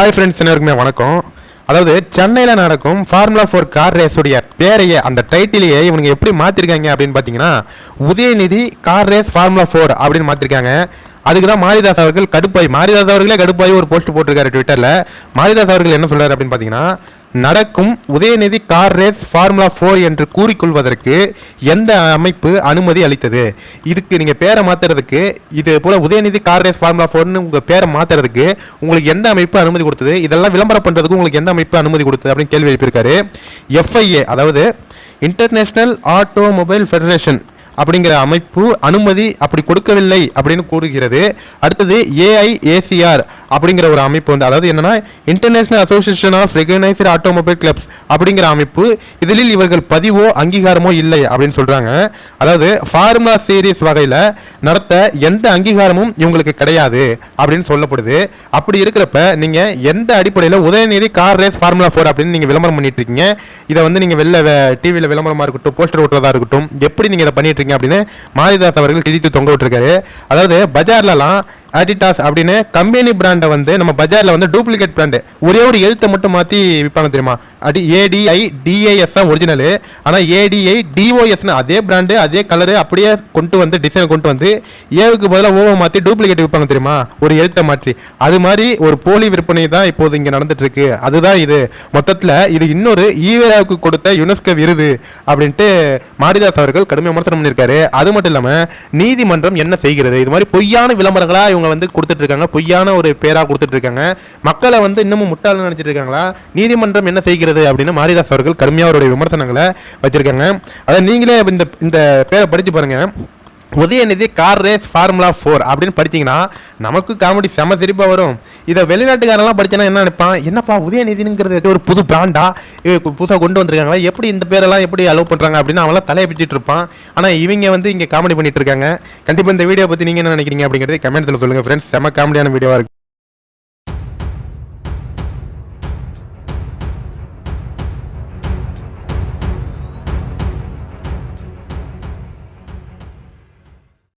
Hi friends எல்லாருக்குமே வணக்கம். அதாவது சென்னையில் நடக்கும் ஃபார்முலா ஃபோர் கார் ரேஸுடைய பேரையே அந்த டைட்டிலையே இவனுங்க எப்படி மாற்றிருக்காங்க அப்படின்னு பார்த்தீங்கன்னா Udhayanidhi car race formula four அப்படின்னு மாற்றிருக்காங்க அதுக்கு தான் மாரிதாஸ் அவர்கள் கடுப்பாய் மாரிதாஸ் அவர்களே கடுப்பாய் ஒரு போஸ்ட் போட்டிருக்காரு ட்விட்டரில் மாரிதாஸ் அவர்கள் என்ன சொல்றாரு அப்படின்னு பார்த்தீங்கன்னா நடக்கும் Udhayanidhi car race formula four என்று கூறிக்கொள்வதற்கு எந்த அமைப்பு அனுமதி அளித்தது? இதுக்கு நீங்கள் பேரை மாற்றுறதுக்கு இது போல் உதயநிதி கார் ரேஸ் ஃபார்முலா ஃபோர்னு உங்கள் பேரை மாற்றுறதுக்கு உங்களுக்கு எந்த அமைப்பு அனுமதி கொடுத்தது? இதெல்லாம் விளம்பரம் பண்ணுறதுக்கு உங்களுக்கு எந்த அமைப்பு அனுமதி கொடுத்தது அப்படின்னு கேள்வி எழுப்பியிருக்காரு. எஃப்ஐஏ அதாவது இன்டர்நேஷ்னல் ஆட்டோமொபைல் ஃபெடரேஷன் அப்படிங்கிற அமைப்பு அனுமதி அப்படி கொடுக்கவில்லை அப்படின்னு கூறுகிறது. அடுத்தது ஏஐஏசிஆர் அப்படிங்கிற ஒரு அமைப்பு வந்து அதாவது என்னன்னா international association of recogniser automobile clubs அப்படிங்கிற அமைப்பு இதில் இவர்கள் பதிவோ அங்கீகாரமோ இல்லை அப்படின்னு சொல்றாங்க. அதாவது ஃபார்முலா சீரிஸ் வகையில் நடத்த எந்த அங்கீகாரமும் இவங்களுக்கு கிடையாது அப்படின்னு சொல்லப்படுது. அப்படி இருக்கிறப்ப நீங்க எந்த அடிப்படையில் Udhayanidhi car race formula four அப்படின்னு நீங்க விளம்பரம் பண்ணிட்டு இருக்கீங்க இதை வந்து நீங்க வெளில டிவியில் விளம்பரமா இருக்கட்டும் போஸ்டர் ஓட்டுறதா இருக்கட்டும் எப்படி நீங்க இதை பண்ணிட்டு இருக்கீங்க அப்படின்னு மாரிதாஸ் அவர்கள் கிழித்து தொங்க விட்டுருக்காரு. அதாவது பஜார்லலாம் அடிடாஸ் அப்படின்னு கம்பெனி பிராண்டை வந்து நம்ம பஜாரில் வந்து டூப்ளிகேட் பிராண்டு ஒரே ஒரு எழுத்தை மட்டும் மாற்றி விற்பாங்க தெரியுமா? அடி ஏடிஐ டிஏஎஸ் தான் ஒரிஜினல் ஆனால் ஏடிஐ டிஓஎஸ்னு அதே பிராண்டு அதே கலரு அப்படியே கொண்டு வந்து டிசைன் கொண்டு வந்து ஏவுக்கு பதிலாக ஓவை மாற்றி டூப்ளிகேட் விற்பாங்க தெரியுமா? ஒரு எழுத்தை மாற்றி. அது மாதிரி ஒரு போலி விற்பனை தான் இப்போது இங்கே நடந்துட்டுருக்கு. அதுதான் இது. மொத்தத்தில் இது இன்னொரு ஈவேராவுக்கு கொடுத்த யுனெஸ்கோ விருது அப்படின்ட்டு மாரிதாஸ் அவர்கள் கடுமையாக விமர்சனம் பண்ணியிருக்காரு. அது மட்டும் இல்லாமல் நீதிமன்றம் என்ன செய்கிறது? இது மாதிரி பொய்யான விளம்பரங்களாக இவங்க வந்து கொடுத்துட்ருக்காங்க பொய்யான ஒரு பேராக கொடுத்துட்ருக்காங்க மக்களை வந்து இன்னமும் முட்டாளன்னு நினச்சிட்டு இருக்காங்களா? நீதிமன்றம் என்ன செய்கிறது? அப்படின்னு மாரிதாஸ் அவர்கள் கடுமையாக அவருடைய விமர்சனங்களை வச்சிருக்காங்க. அதை நீங்களே இந்த இந்த பேரை படித்து பாருங்க. Udhayanidhi car race formula four அப்படின்னு படிச்சீங்கன்னா நமக்கு காமெடி செம சிரிப்பாக வரும். இதை வெளிநாட்டுக்காரெல்லாம் படிச்சனா என்ன நினைப்பான்? என்னப்பா உதயநிதிங்கிறது ஒரு புது பிராண்டா புதுசாக கொண்டு வந்திருக்காங்களா? எப்படி இந்த பேரெல்லாம் எப்படி அலோவ் பண்ணுறாங்க அப்படின்னு அவன்லாம் தலையை பிச்சுட்டு இருப்பான். ஆனால் இவங்க வந்து இங்கே காமெடி பண்ணிட்டு இருக்காங்க. கண்டிப்பாக இந்த வீடியோ பற்றி நீங்கள் என்ன நினைக்கிறீங்க அப்படிங்கிறது கமெண்ட்ஸில் சொல்லுங்கள் ஃப்ரெண்ட்ஸ் செம காமெடியான வீடியோவாக இருக்குது